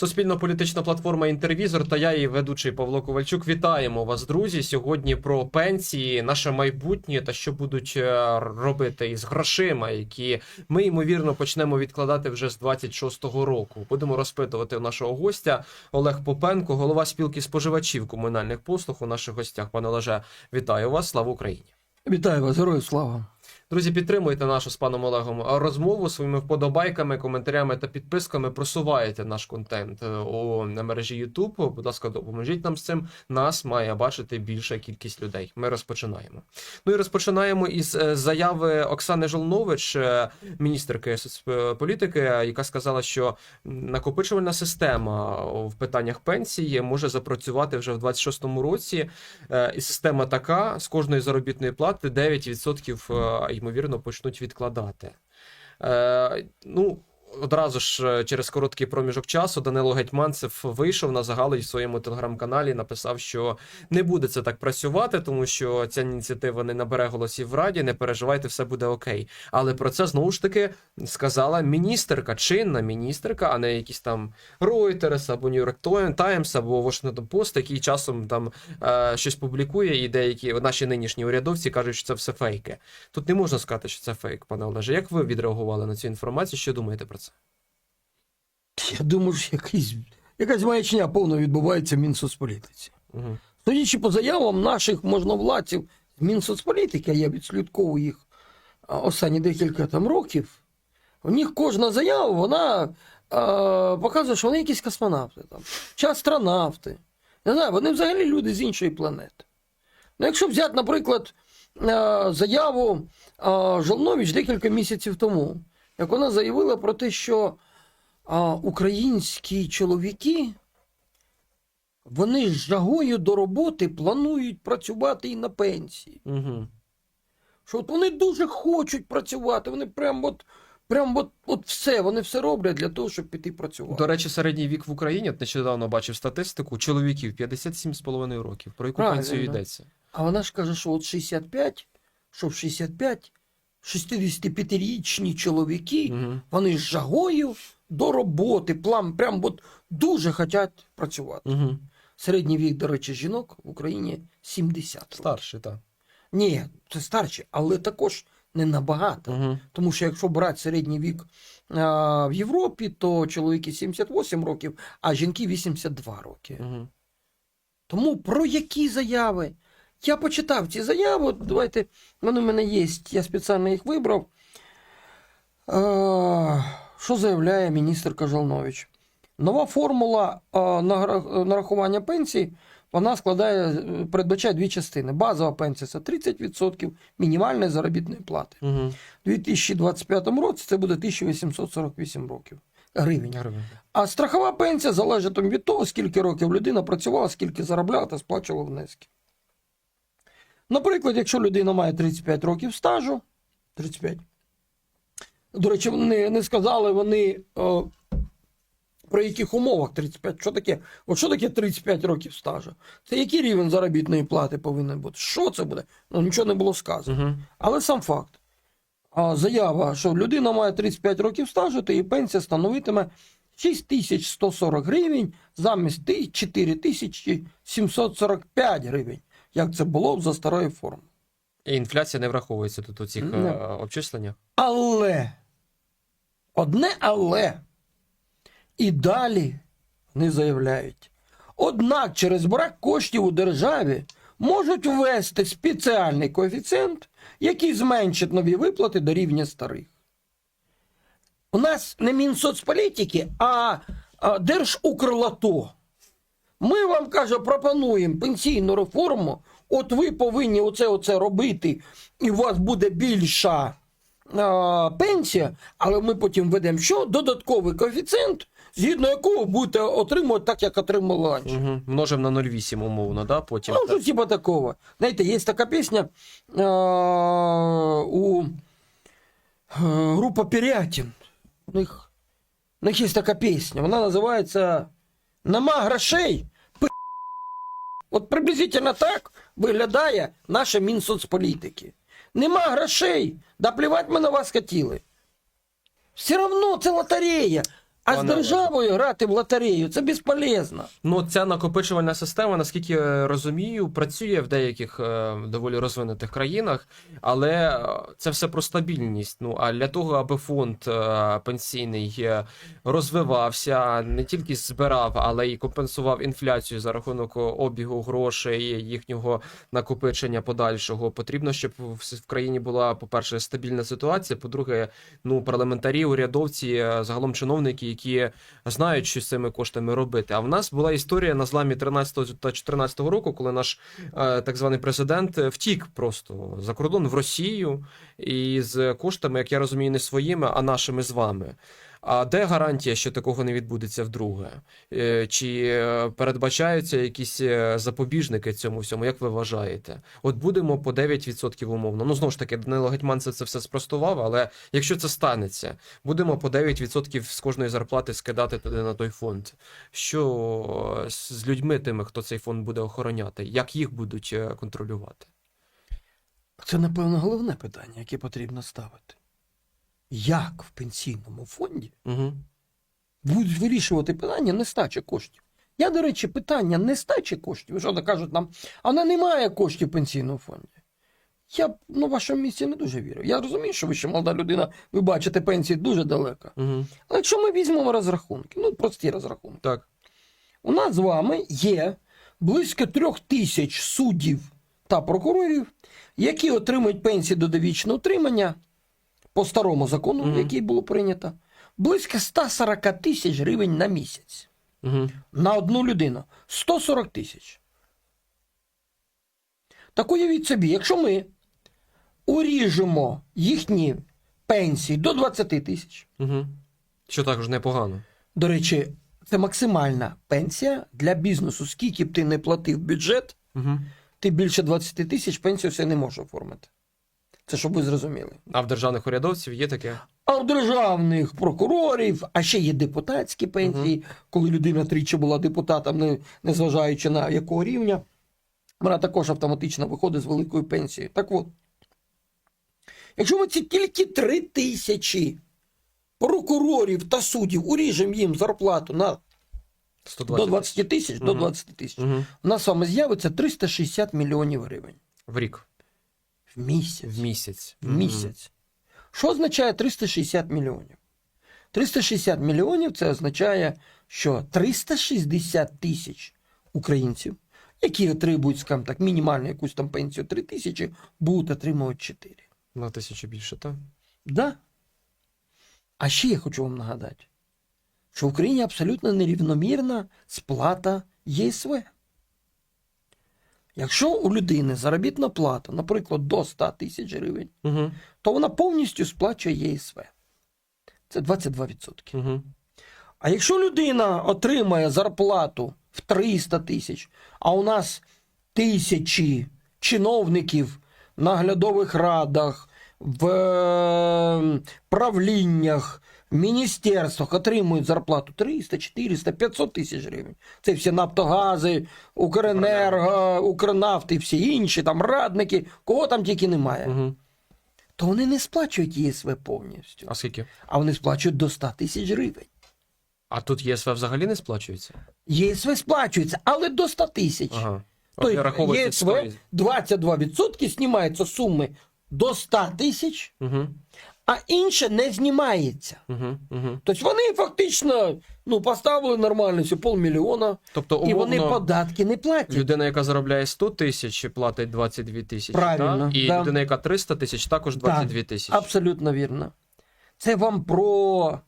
Суспільно-політична платформа Інтервізор та я, її ведучий Павло Ковальчук. Вітаємо вас, друзі. Сьогодні про пенсії, наше майбутнє та що будуть е, робити із грошима, які ми ймовірно почнемо відкладати вже з 26-го року. Будемо розпитувати нашого гостя Олег Попенко, голова спілки споживачів комунальних послуг. У наших гостях. Пане Олеже, вітаю вас. Слава Україні! Вітаю вас, герою слава. Друзі, підтримуйте нашу з паном Олегом розмову своїми вподобайками, коментарями та підписками. Просуваєте наш контент е, у мережі YouTube. Будь ласка, допоможіть нам з цим. Нас має бачити більша кількість людей. Ми розпочинаємо. Ну і розпочинаємо із е, заяви Оксани Жолнович, е, міністерки соцполітики, яка сказала, що накопичувальна система в питаннях пенсії може запрацювати вже в 26-му році. Е, І система така: з кожної заробітної плати 9% е, ймовірно почнуть відкладати. Е, ну, одразу ж е, через короткий проміжок часу Данило Гетьманцев вийшов на загал в своєму телеграм-каналі написав, що не буде це так працювати, тому що ця ініціатива не набере голосів в раді. Не переживайте, все буде окей. Але про це знову ж таки сказала міністерка, чинна міністерка, а не якісь там Reuters або New York Times, або Washington Post, який часом там е, щось публікує, і деякі наші нинішні урядовці кажуть, що це все фейки. Тут не можна сказати, що це фейк, пане Олеже. Як ви відреагували на цю інформацію? Що думаєте про це? Я думаю, що якийсь, якась маячня повно відбувається в Мінсоцполітиці. Угу. Судячи по заявам наших можновладців з Мінсоцполітики, а я відслідковую їх останні декілька там років, у них кожна заява, вона а, показує, що вони якісь космонавти, там, чи астронавти. Не знаю, вони взагалі люди з іншої планети. Ну, якщо взяти, наприклад, заяву Жолнович декілька місяців тому, як вона заявила про те, що а, українські чоловіки, вони з жагою до роботи планують працювати і на пенсії. Угу. Що от вони дуже хочуть працювати, вони прям от, прям от, от все, вони все роблять для того, щоб піти працювати. До речі, середній вік в Україні, от нещодавно бачив статистику, чоловіків 57,5 років. Про яку Правильно. пенсію йдеться? А вона ж каже, що от 65, що в 65 65-річні чоловіки, Угу. вони з жагою до роботи, плам, прям от дуже хочуть працювати. Угу. Середній вік, до речі, жінок в Україні 70 років. Старший, так. Ні, це старші, але також не набагато. Угу. Тому що якщо брати середній вік а, в Європі, то чоловіки 78 років, а жінки 82 роки. Угу. Тому про які заяви? Я почитав ці заяви. Давайте, вони в мене є, я спеціально їх вибрав. А, що заявляє міністр Кажалнович? Нова формула нарахування пенсії вона складає, е, передбачає дві частини. Базова пенсія це 30% мінімальної заробітної плати. Угу. У 2025 році це буде 1848 років гривень. А страхова пенсія залежить від того, скільки років людина працювала, скільки заробляла та сплачувала внески. Наприклад, якщо людина має 35 років стажу, 35. До речі, не, не сказали вони о, про яких умовах 35. Що таке? От що таке 35 років стажу? Це який рівень заробітної плати повинен бути? Що це буде? Ну нічого не було сказано. Угу. Але сам факт. А, заява, що людина має 35 років стажу, то її пенсія становитиме 6140 гривень замість ти- 4745 гривень, як це було за старою формою. І інфляція не враховується тут у цих Не. е, обчисленнях. Але, одне але, і далі вони заявляють. Однак через брак коштів у державі можуть ввести спеціальний коефіцієнт, який зменшить нові виплати до рівня старих. У нас не Мінсоцполітики, а Держукрлато. Ми вам каже, пропонуємо пенсійну реформу. От ви повинні оце, оце робити, і у вас буде більша а, пенсія, але ми потім ведемо що? Додатковий коефіцієнт, згідно якого будете отримувати так, як отримали раніше. Угу. Множимо на 0,8 умовно, да? потім. Ну, что типа такого. Знаете, есть такая песня э, у э, группа Пірятін. У них, у них є така пісня. Вона називається Нема грошей. пи***». От приблизительно так виглядає наша Мінсоцполітики. Нема грошей. Да плівать ми на вас хотіли. Все равно це лотерея. А з державою грати в лотерею це безполезно. Ну, ця накопичувальна система, наскільки я розумію, працює в деяких е, доволі розвинутих країнах, але е, це все про стабільність. Ну а для того, аби фонд е, пенсійний е, розвивався, не тільки збирав, але й компенсував інфляцію за рахунок обігу грошей, їхнього накопичення подальшого. Потрібно, щоб в в країні була, по-перше, стабільна ситуація. По-друге, ну парламентарі, урядовці, е, загалом чиновники, які знають, що з цими коштами робити. А в нас була історія на зламі 13 та 2014 року, коли наш е, так званий президент е, втік просто за кордон в Росію і з коштами, як я розумію, не своїми, а нашими з вами. А де гарантія, що такого не відбудеться вдруге? Е, Чи е, передбачаються якісь е, запобіжники цьому всьому? Як ви вважаєте? От будемо по 9% умовно. Ну знову ж таки, Данило Гетьман це, все спростував, але якщо це станеться, будемо по 9% з кожної зарплати скидати туди на той фонд. Що з людьми тими, хто цей фонд буде охороняти? Як їх будуть контролювати? Це, напевно, головне питання, яке потрібно ставити. Як в пенсійному фонді Угу. будуть вирішувати питання нестачі коштів? Я, до речі, питання нестачі коштів, що то кажуть нам, а вона немає коштів в пенсійному фонді. Я ну, в вашому місці не дуже вірю. Я розумію, що ви ще молода людина, ви бачите пенсії дуже далеко. Угу. Але якщо ми візьмемо розрахунки, ну прості розрахунки, Так. у нас з вами є близько трьох тисяч суддів та прокурорів, які отримують пенсії до довічного утримання по старому закону, Мгм. який було прийнято, близько 140 тисяч гривень на місяць. Угу. На одну людину 140 тисяч. Так уявіть собі, якщо ми уріжемо їхні пенсії до 20 тисяч, Угу. Що також непогано. до речі, це максимальна пенсія для бізнесу. Скільки б ти не платив бюджет, Угу. ти більше 20 тисяч пенсію все не можеш оформити. Це щоб ви зрозуміли. А в державних урядовців є таке. А у державних прокурорів, а ще є депутатські пенсії, коли людина тричі була депутатом, не, незважаючи на якого рівня, вона також автоматично виходить з великою пенсією. Так от, якщо ми ці тільки три тисячі прокурорів та суддів уріжемо їм зарплату на 120 до 20 тисяч, до Мгм. 20 тисяч, Угу. у нас з вами з'явиться 360 мільйонів гривень В рік. В місяць. В місяць. в місяць. Що означає 360 мільйонів? 360 мільйонів це означає, що 360 тисяч українців, які отримують, скажімо так, мінімальну якусь там пенсію 3 тисячі, будуть отримувати 4. На тисячу більше, так? Да? А ще я хочу вам нагадати, що в Україні абсолютно нерівномірна сплата ЄСВ. Якщо у людини заробітна плата, наприклад, до 100 тисяч гривень, Угу. то вона повністю сплачує ЄСВ. Це 22%. Угу. А якщо людина отримає зарплату в 300 тисяч, а у нас тисячі чиновників в наглядових радах, в е, правліннях, міністерствах отримують зарплату 300, 400, 500 тисяч гривень. Це всі Нафтогази, Укренерго, Укрнафти і всі інші, там радники, кого там тільки немає. Угу. То вони не сплачують ЄСВ повністю, А скільки? а вони сплачують до 100 тисяч гривень. А тут ЄСВ взагалі не сплачується? ЄСВ сплачується, але до 100 тисяч. Ага. Тобто ЄСВ 22% знімається з суми до 100 тисяч, Угу. А інше не знімається. Угу. Угу. Тобто вони фактично ну, поставили нормально все полмільйона, Тобто, і вони податки не платять. людина, яка заробляє 100 тисяч, платить 22 тисячі. Правильно, так? І да. людина, яка 300 тисяч, також 22 тисячі. Абсолютно вірно. Це вам про,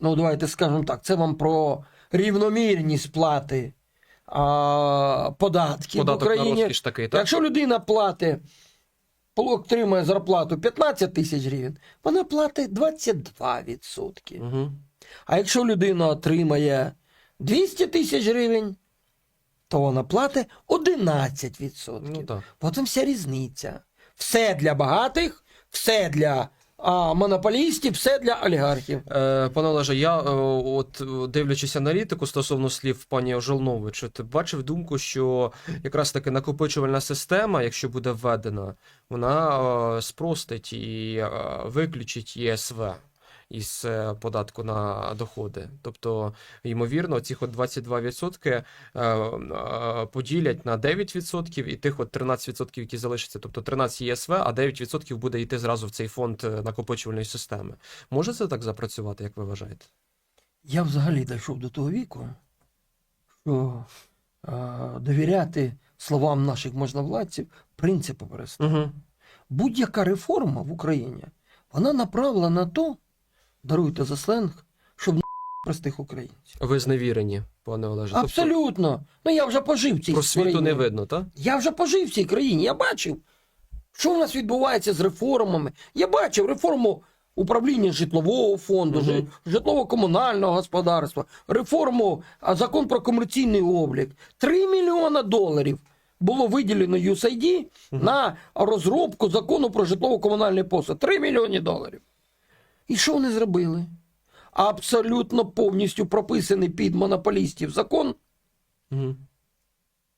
ну давайте скажемо так, це вам про рівномірні сплати а, податків в Податок на розкіш такий, так? Якщо людина платить, отримує зарплату 15 тисяч гривень, вона платить 22%. Угу. А якщо людина отримає 200 тисяч гривень, то вона платить 11%. Ну так. Потім вся різниця. Все для багатих, все для а, монополістів, все для олігархів. Е, пане Олеже, я е, от дивлячись аналітику стосовно слів пані Ожолнович, ти бачив думку, що якраз таки накопичувальна система, якщо буде введена, вона е, спростить і е, виключить ЄСВ. Із е, податку на доходи. Тобто, ймовірно, ці от 22% е, е, поділять на 9% і тих от 13%, які залишаться, тобто 13 ЄСВ, а 9% буде йти зразу в цей фонд е, накопичувальної системи. Може це так запрацювати, як ви вважаєте? Я взагалі дійшов до того віку, що а, довіряти словам наших можновладців принципу перестав. Угу. Будь-яка реформа в Україні, вона направлена на то, даруйте за сленг, щоб на простих українців. Ви зневірені, пане Олеже. Тобто Абсолютно. Ну я вже пожив в цій про світу країні. не видно, так? Я вже пожив в цій країні, я бачив, що в нас відбувається з реформами. Я бачив реформу управління житлового фонду, жи- житлово-комунального господарства, реформу а, закон про комерційний облік. 3 мільйона доларів було виділено USAID на розробку закону про житлово-комунальний послуг. 3 мільйони доларів. І що вони зробили? Абсолютно повністю прописаний під монополістів закон Угу.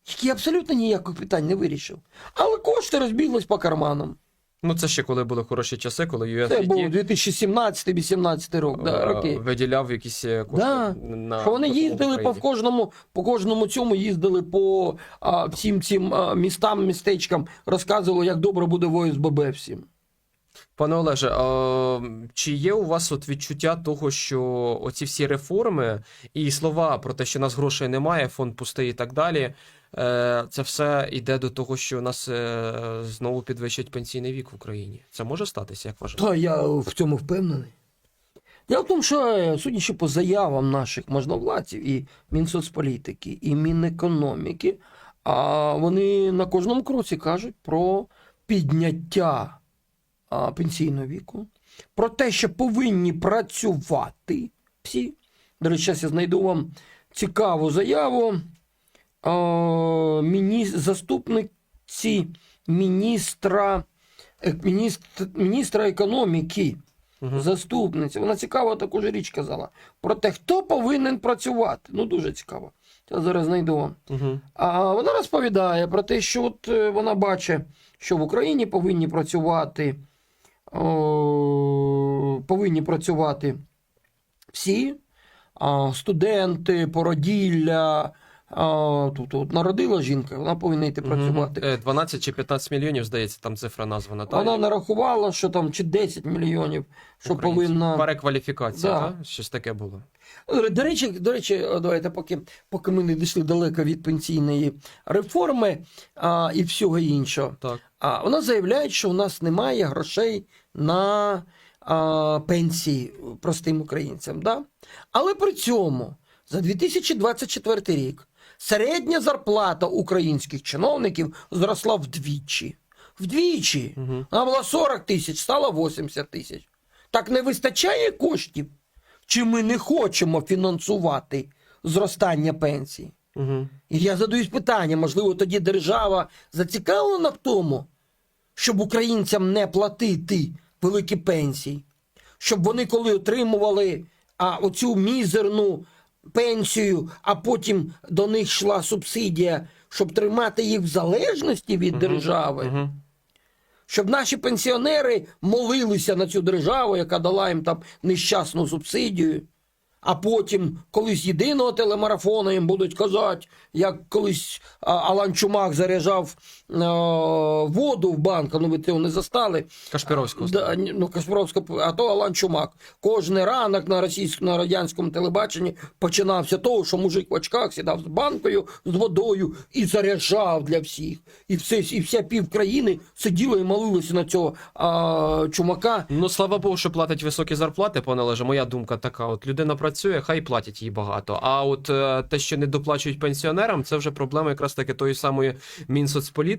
який абсолютно ніяких питань не вирішив. Але кошти розбіглись по карманам. Ну, це ще коли були хороші часи, коли Це був 2017-18 рік, да, е, роки. виділяв якісь е, кошти Да. на Що вони їздили по кожному, по кожному цьому їздили по а, всім цим а, містам, містечкам, розказували, як добре буде в ОСББ всім. Пане Олеже, а, чи є у вас от відчуття того, що оці всі реформи і слова про те, що у нас грошей немає, фонд пустий і так далі, е, це все йде до того, що нас е, знову підвищать пенсійний вік в Україні? Це може статися, як вважаєте? Та я в цьому впевнений. Діло в тому, що е, судячи по заявам наших можновладців і Мінсоцполітики, і Мінекономіки, а вони на кожному кроці кажуть про підняття а, пенсійного віку, про те, що повинні працювати всі. До речі, зараз я знайду вам цікаву заяву. А, міні... Заступниці міністра, е, міністр... міністра економіки Мгм. заступниця. Вона цікаво таку ж річ казала. Про те, хто повинен працювати. Ну, дуже цікаво. Я зараз знайду вам. Угу. А вона розповідає про те, що от е, вона бачить, що в Україні повинні працювати, повинні працювати всі студенти, породілля. А, тобто от народила жінка, вона повинна йти працювати. Е, 12 чи 15 мільйонів, здається, там цифра названа. так? Вона нарахувала, що там чи 10 мільйонів, що Українців. повинна. Перекваліфікація, Да. так? Щось таке було. Е, До речі, до речі, давайте, поки, поки ми не дійшли далеко від пенсійної реформи а, і всього іншого. Так. А вона заявляє, що у нас немає грошей на а, пенсії простим українцям. Да? Але при цьому за 2024 рік середня зарплата українських чиновників зросла вдвічі. Вдвічі. Угу. Вона була 40 тисяч, стала 80 тисяч. Так не вистачає коштів? Чи ми не хочемо фінансувати зростання пенсій? Угу. І я задаюсь питанням, можливо, тоді держава зацікавлена в тому, щоб українцям не платити великі пенсії, щоб вони коли отримували а, оцю мізерну пенсію, а потім до них йшла субсидія, щоб тримати їх в залежності від держави, Угу. щоб наші пенсіонери молилися на цю державу, яка дала їм там нещасну субсидію. А потім колись єдиного телемарафону їм будуть казати, як колись Алан Чумак заряджав воду в банк, ну ви цього не застали. Кашпіровського. Да, ну, Каспровського, а то Алан Чумак. Кожен ранок на російському на радянському телебаченні починався того, що мужик в очках сідав з банкою, з водою і заряджав для всіх. І все, і вся пів країни сиділа і молилася на цього а, чумака. Ну, слава Богу, що платять високі зарплати, пане Олеже. Моя думка така: от людина працює, хай платять їй багато. А от е, те, що не доплачують пенсіонерам, це вже проблема якраз таки тої самої Мінсоцполітики,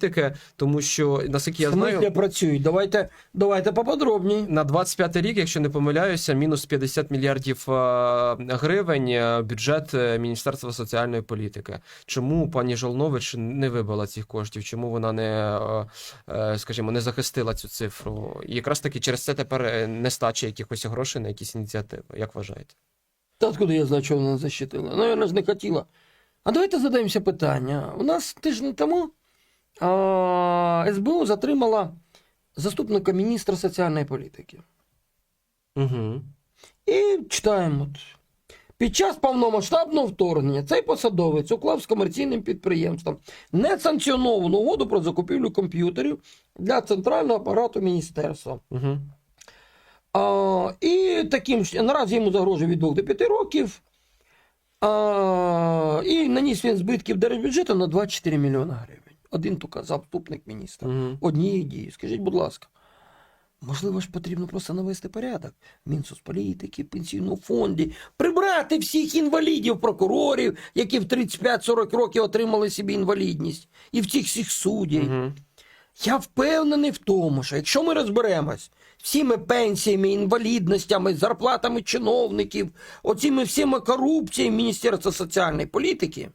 тому що наскільки я Смислі знаю. працюють. Давайте, давайте поподробні. На 25 рік, якщо не помиляюся, мінус 50 мільярдів е, гривень е, бюджет е, Міністерства соціальної політики. Чому пані Жолнович не вибила цих коштів? Чому вона не, скажімо, не захистила цю цифру? І якраз таки через це тепер нестача якихось грошей на якісь ініціативи. Як вважаєте? Та откуда я знаю, що вона защитила? Наверное, ж не хотіла. А давайте задаємося питання. У нас тиждень тому СБУ затримала заступника міністра соціальної політики. Угу. І читаємо. Під час повномасштабного вторгнення цей посадовець уклав з комерційним підприємством несанкціоновану угоду про закупівлю комп'ютерів для центрального апарату міністерства. Угу. А, і таким наразі йому загрожує від 2 до 5 років. А, і наніс він збитків держбюджету на 24 мільйони гривень. Один тільки заступник міністра. Угу. Однієї дії. Скажіть, будь ласка, можливо ж потрібно просто навести порядок в Мінсоцполітики, пенсійному фонді, прибрати всіх інвалідів, прокурорів, які в 35-40 років отримали собі інвалідність, і в цих всіх суддів. Угу. Я впевнений в тому, що якщо ми розберемось всіми пенсіями, інвалідностями, зарплатами чиновників, оціми всіми корупціями Міністерства соціальної політики,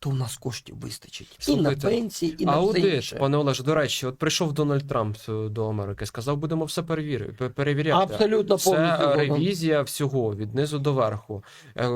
то в нас коштів вистачить і на пенсії, і на все Аудит, інше. пане Олеже, до речі, от прийшов Дональд Трамп е, до Америки, сказав, будемо все перевірити, перевіряти. Абсолютно Це повністю ревізія всього від низу до верху. Е,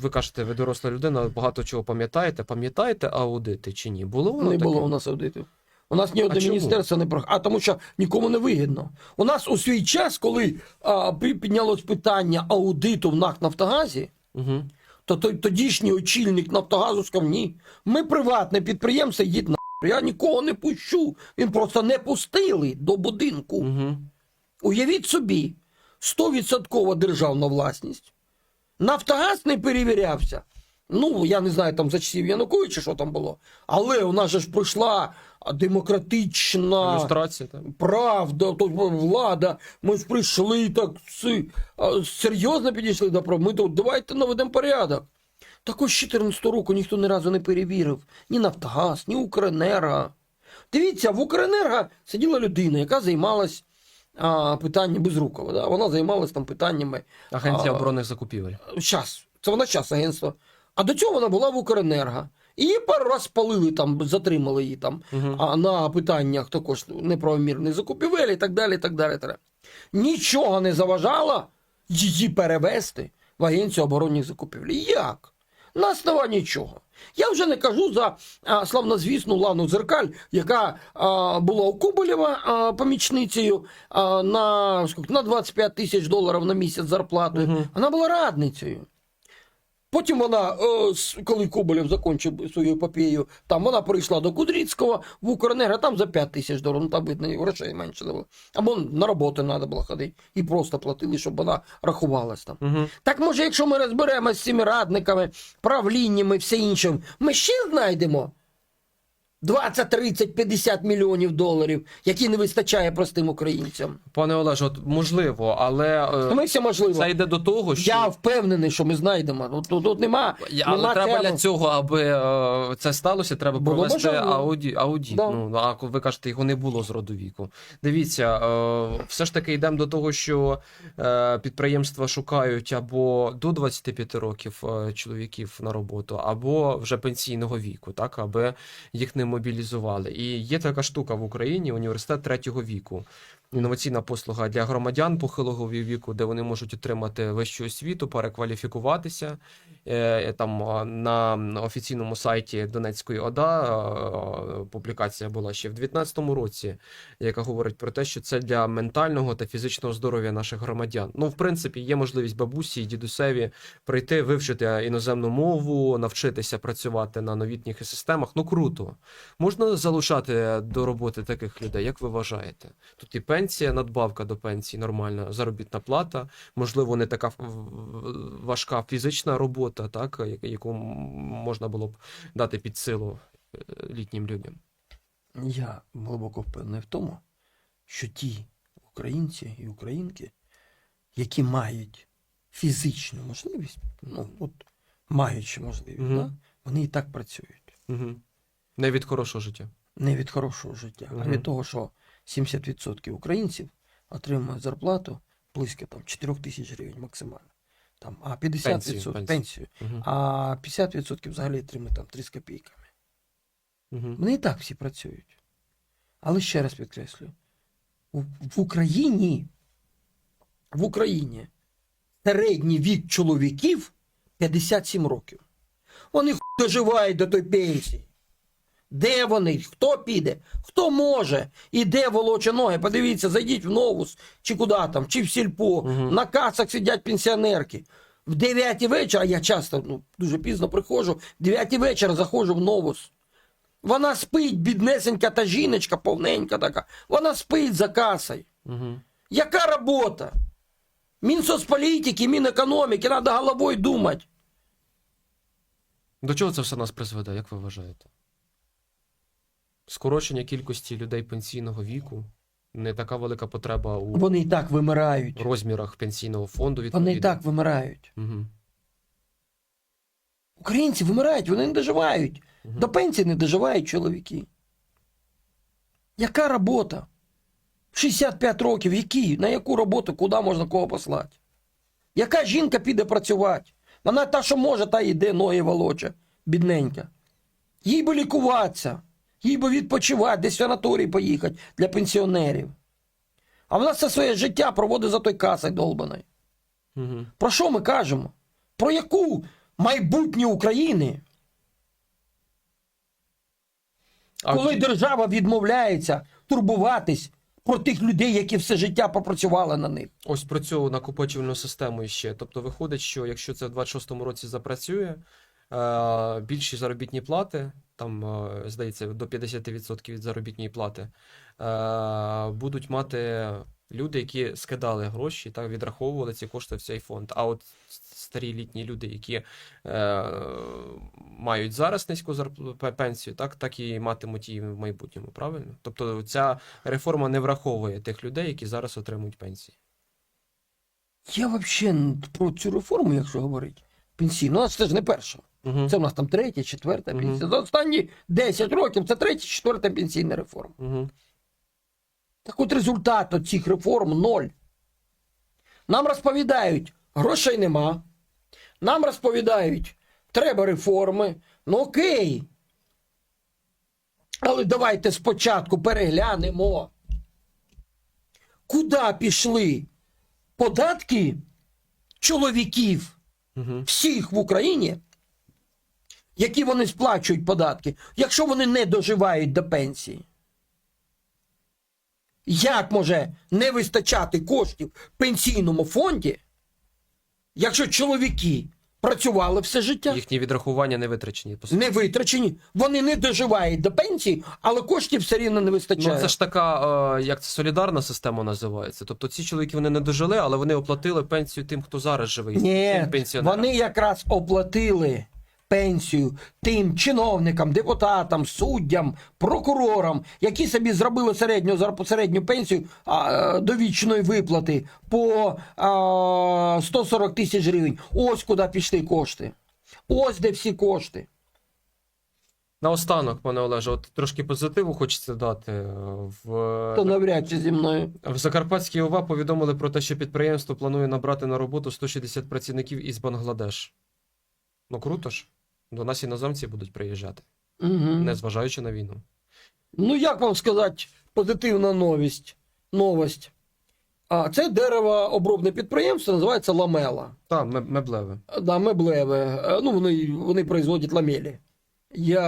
Ви кажете, ви доросла людина, багато чого пам'ятаєте. Пам'ятаєте аудити чи ні? Було воно Не таке? було у нас аудитів. У нас ні одне міністерство не про. А тому що нікому не вигідно. У нас у свій час, коли а, піднялось питання аудиту в НАК Нафтогазі, Угу. То той тодішній очільник Нафтогазу сказав, ні, ми приватне підприємство, йдіть на я нікого не пущу. Він просто не пустили до будинку. Угу. Уявіть собі, 100% державна власність. Нафтогаз не перевірявся. Ну, я не знаю, там за часів Януковича, що там було. Але у нас же ж пройшла демократична Ілюстрація, так. правда, то влада. Ми ж прийшли так серйозно підійшли до прав. Ми тут давайте наведемо порядок. Так ось з 14 року ніхто ні разу не перевірив ні Нафтогаз, ні Укренерго. Дивіться, в Укренерго сиділа людина, яка займалась а, питанням Безрукова. Да? Вона займалась там питаннями. Агенція А, оборонних закупівель. Щас, це вона час агентство. А до цього вона була в Укренерго. І її пару раз спалили там, затримали її там Угу. а на питаннях також неправомірних закупівель і так далі. і так далі, так далі. Нічого не заважало її перевести в Агенцію оборонних закупівель. Як? На основанні чого? Я вже не кажу за а, славнозвісну Лану Зеркаль, яка а, була у Коболєва а, помічницею а, на, скільки, на 25 тисяч доларів на місяць зарплатою. Мгм. Вона була радницею. Потім вона, е, коли Коболєв закінчив свою епопею, там вона прийшла до Кудрицького в Укренерго, там за 5 тисяч доларів, ну там видно, грошей менше було. Або на роботу треба було ходити. І просто платили, щоб вона рахувалась там. Угу. Так може, якщо ми розберемося з цими радниками, правліннями, все іншим, ми ще знайдемо 20, 30, 50 мільйонів доларів, які не вистачає простим українцям. Пане Олеже, от можливо, але е, Ми все можливо. це йде до того, що Я впевнений, що ми знайдемо. Тут, тут, тут нема. Але нема треба теми. для цього, аби е, це сталося, треба Було провести можливо. ауді, аудіт. Да. Ну а ви кажете, його не було з роду віку. Дивіться, е, все ж таки йдемо до того, що е, підприємства шукають або до 25 років е, чоловіків на роботу, або вже пенсійного віку, так аби їх не мобілізували. І є така штука в Україні, університет третього віку. Інноваційна послуга для громадян похилого віку, де вони можуть отримати вищу освіту, перекваліфікуватися. Е, Там на офіційному сайті Донецької ОДА е, публікація була ще в 2019 році, яка говорить про те, що це для ментального та фізичного здоров'я наших громадян. Ну, в принципі, є можливість бабусі і дідусеві прийти, вивчити іноземну мову, навчитися працювати на новітніх системах. Ну круто. Можна залучати до роботи таких людей, як ви вважаєте? Тут і пенсія, надбавка до пенсії, нормальна заробітна плата, можливо, не така важка фізична робота, так, яку можна було б дати під силу е, літнім людям. Я глибоко впевнений в тому, що ті українці і українки, які мають фізичну можливість, ну от маючи можливість, Мгм. да, вони і так працюють. Угу. Не від хорошого життя. Не від хорошого життя, а від того, що 70% українців отримують зарплату близько там 4 тисяч гривень максимально. Там, а 50% Пенсію, пенсію, пенсію. Угу. а 50% взагалі отримують там 3 з копійками. Угу. Вони і так всі працюють. Але ще раз підкреслюю: в, в Україні, в Україні середній вік чоловіків 57 років. Вони доживають до той пенсії. Де вони? Хто піде? Хто може? І де волоче ноги? Подивіться, зайдіть в новус, чи куди там, чи в сільпо. На касах сидять пенсіонерки. В 9 вечора, я часто ну, дуже пізно приходжу, в 9 вечора заходжу в новус. Вона спить, біднесенька та жіночка, повненька така. Вона спить за касою. Угу. Яка робота? Мінсоцполітики, Мінекономіки, треба головою думати. До чого це все нас призведе, як ви вважаєте? Скорочення кількості людей пенсійного віку, не така велика потреба у Вони і так вимирають. розмірах пенсійного фонду відповідно. Вони і так вимирають. Угу. Українці вимирають, вони не доживають. До пенсії не доживають чоловіки. Яка робота? 65 років, які? На яку роботу, куди можна кого послати? Яка жінка піде працювати? Вона та, що може, та йде, ноги волоче, бідненька. Їй би лікуватися, їй би відпочивати, десь в санаторій поїхати для пенсіонерів. А вона все своє життя проводить за той касою долбаною. Угу. Про що ми кажемо? Про яку майбутнє України, А коли ті- держава відмовляється турбуватись про тих людей, які все життя попрацювали на них? Ось про цю накопичувальну систему ще. Тобто виходить, що якщо це в 26-му році запрацює, е, більші заробітні плати, там, е, здається, до 50% від заробітної плати, е, будуть мати люди, які скидали гроші, так, відраховували ці кошти в цей фонд. А от старі літні люди, які е, мають зараз низьку пенсію, так, так і матимуть її в майбутньому, правильно? Тобто ця реформа не враховує тих людей, які зараз отримують пенсії. Я взагалі про цю реформу, якщо говорити, пенсійну, у це ж не перша. Угу. Це в нас там третя, четверта Мгм. пенсія. За останні 10 років це третя, четверта пенсійна реформа. Угу. Так от результат цих реформ ноль. Нам розповідають, грошей нема. Нам розповідають, треба реформи. Ну окей. Але давайте спочатку переглянемо. Куди пішли податки чоловіків Угу. всіх в Україні, які вони сплачують податки, якщо вони не доживають до пенсії. Як може не вистачати коштів в пенсійному фонді, якщо чоловіки працювали все життя, Їхні відрахування не витрачені. По суті. не витрачені, вони не доживають до пенсії, але коштів все рівно не вистачає. Ну, це ж така, е, як це солідарна система називається. Тобто ці чоловіки вони не дожили, але вони оплатили пенсію тим, хто зараз живий. Ні, тим пенсіонерам. вони якраз оплатили пенсію тим чиновникам, депутатам, суддям, прокурорам, які собі зробили середню середню пенсію а, е, довічної виплати по а, 140 тисяч гривень. Ось куди пішли кошти. Ось де всі кошти. Наостанок, пане Олеже, от трошки позитиву хочеться дати. е, В, То навряд чи зі мною. в Закарпатській ОВА повідомили про те, що підприємство планує набрати на роботу 160 працівників із Бангладеш. Ну круто ж. До нас іноземці будуть приїжджати, Угу. незважаючи на війну. Ну, як вам сказати, позитивна новість. новость. А це деревообробне підприємство називається Ламела. Так, меблеве. Да, меблеве. Е, Ну, вони, вони производять ламелі. Я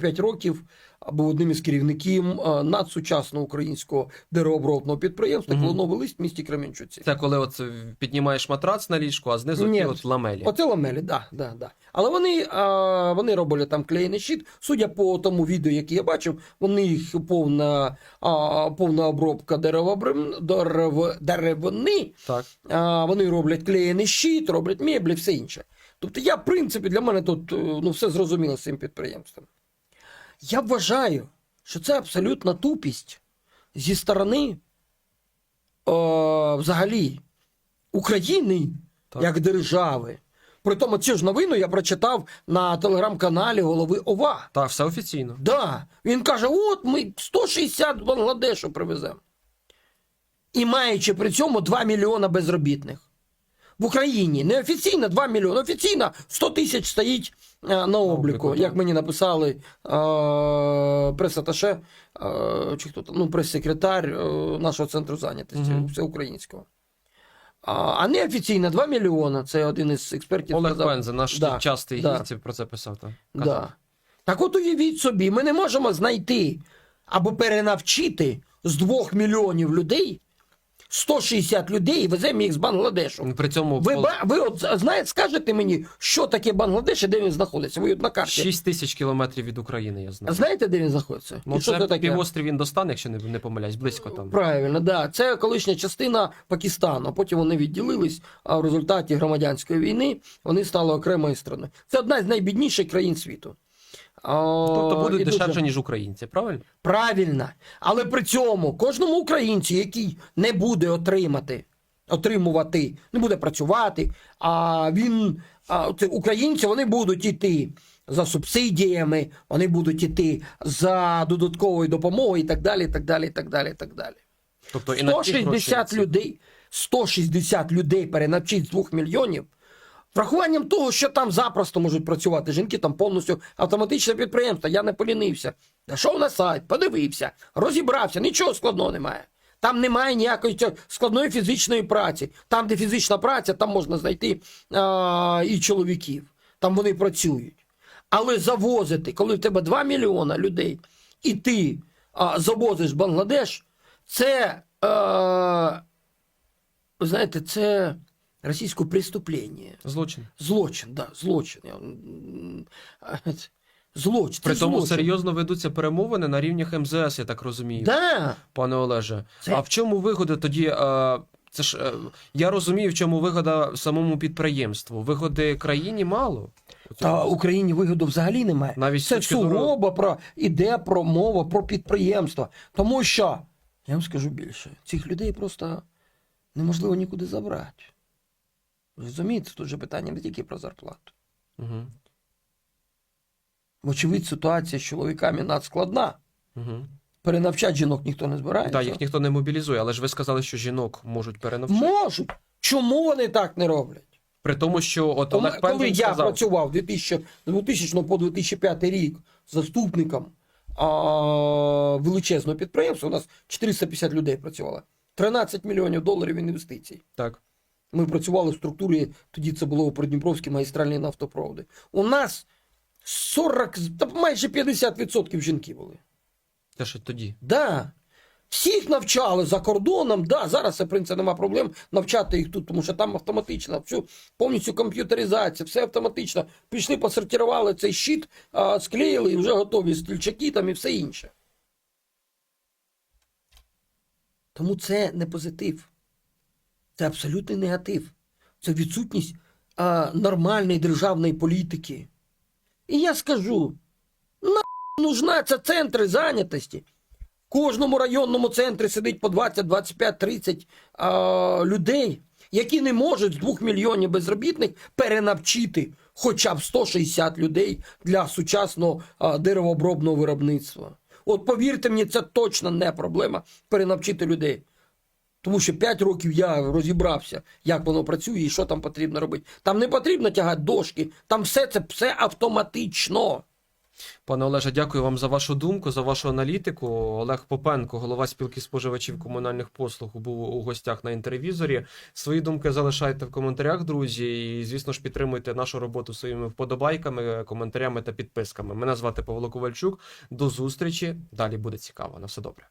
5 років був одним із керівників е, надсучасного українського деревообробного підприємства Мгм. Клоновий лист в місті Кременчуці. Це коли от е, піднімаєш матрац на ліжку, а знизу Ні. ті от ламелі. Оце ламелі, да, да, да. Але вони, а, вони робили там клеєний щит. Судя по тому відео, яке я бачив, вони їх повна, а, повна обробка деревообрим- дерев, деревини. Так. А, вони роблять клеєний щит, роблять меблі, все інше. Тобто я, в принципі, для мене тут е, ну, все зрозуміло з цим підприємством. Я вважаю, що це абсолютна тупість зі сторони е, взагалі України Так. як держави. При тому цю ж новину я прочитав на телеграм-каналі голови ОВА. Так, все офіційно. Да. Він каже: от ми 160 в Бангладешу привеземо. І маючи при цьому 2 мільйона безробітних. В Україні неофіційно 2 мільйони, офіційно 100 тисяч стоїть е, на обліку, обліку, як мені написали е, прес-аташе, е, чи хто там, ну, прес-секретар нашого центру зайнятості всеукраїнського. А, неофіційно 2 мільйона. Це один із експертів. Олег. Пензе, наш Да, частий да. гість, про це писав. Так. Да. Так от уявіть собі, ми не можемо знайти або перенавчити з 2 мільйонів людей 160 людей і веземо їх з Бангладешу. При цьому Ви, пол- ба- ви от знаєте, скажете мені, що таке Бангладеш і де він знаходиться? Ви от на карті. 6 тисяч кілометрів від України, я знаю. Знаєте, де він знаходиться? Ну, І що це, це таке? півострів Індостан, якщо не, не помиляюсь, близько там. Правильно, да. Це колишня частина Пакистану. Потім вони відділились, а в результаті громадянської війни вони стали окремою страною. Це одна з найбідніших країн світу. Тобто будуть і дуже- дешевше, ніж українці, правильно? Правильно. Але при цьому кожному українцю, який не буде отримати, отримувати, не буде працювати, а він, а, це українці, вони будуть іти за субсидіями, вони будуть іти за додатковою допомогою і так далі, так далі, так далі, і так далі. Тобто і на 160 людей, 160 людей перенавчить з 2 мільйонів. Врахуванням того, що там запросто можуть працювати жінки, там повністю автоматичне підприємство. Я не полінився. Зайшов на сайт, подивився, розібрався, нічого складного немає. Там немає ніякої складної фізичної праці. Там, де фізична праця, там можна знайти а, і чоловіків. Там вони працюють. Але завозити, коли в тебе 2 мільйона людей, і ти а, завозиш Бангладеш, це, ви знаєте, це російське преступлення. Злочин. Злочин, да, злочин. А, Злочин. При тому злочин. серйозно ведуться перемовини на рівнях МЗС, я так розумію, Да. пане Олеже. Це- А в чому вигода тоді? е, Це ж е, я розумію, в чому вигода самому підприємству. Вигоди країні мало. Та Україні вигоду взагалі немає. Навіть Це сугубо про іде про мова про підприємство. Тому що я вам скажу більше, цих людей просто неможливо нікуди забрати. Розумієте, тут же питання не тільки про зарплату. Угу. Вочевидь, ситуація з чоловіками надскладна. Угу. Перенавчати жінок ніхто не збирається. Так, їх ніхто не мобілізує, але ж ви сказали, що жінок можуть перенавчити. Можуть. Чому вони так не роблять? При тому, що от Коли, Олег коли Пензен я сказав, працював 2000, 2000 по 2005 рік заступником а, величезного підприємства, у нас 450 людей працювало. 13 мільйонів доларів інвестицій. так, Ми працювали в структурі, тоді це було у Придніпровській магістральні нафтопроводи. У нас 40, та майже 50% жінки були. те, що тоді. Да. Всіх навчали за кордоном, да, зараз це в принципі нема проблем навчати їх тут, тому що там автоматично, всю, повністю комп'ютеризація, все автоматично. Пішли, посортували цей щит, а, склеїли і вже готові стільчаки там і все інше. Тому це не позитив. Це абсолютний негатив. Це відсутність а, нормальної державної політики. І я скажу: на нужна це центри зайнятості. В кожному районному центрі сидить по 20, 25, 30 а, людей, які не можуть з 2 мільйонів безробітних перенавчити хоча б 160 людей для сучасного а, деревообробного виробництва. От повірте мені, це точно не проблема перенавчити людей. Тому що 5 років я розібрався, як воно працює і що там потрібно робити. Там не потрібно тягати дошки, там все це все автоматично. Пане Олеже, дякую вам за вашу думку, за вашу аналітику. Олег Попенко, голова спілки споживачів комунальних послуг, був у гостях на інтервізорі. Свої думки залишайте в коментарях, друзі. І, звісно ж, підтримуйте нашу роботу своїми вподобайками, коментарями та підписками. Мене звати Павло Ковальчук. До зустрічі. Далі буде цікаво. На все добре.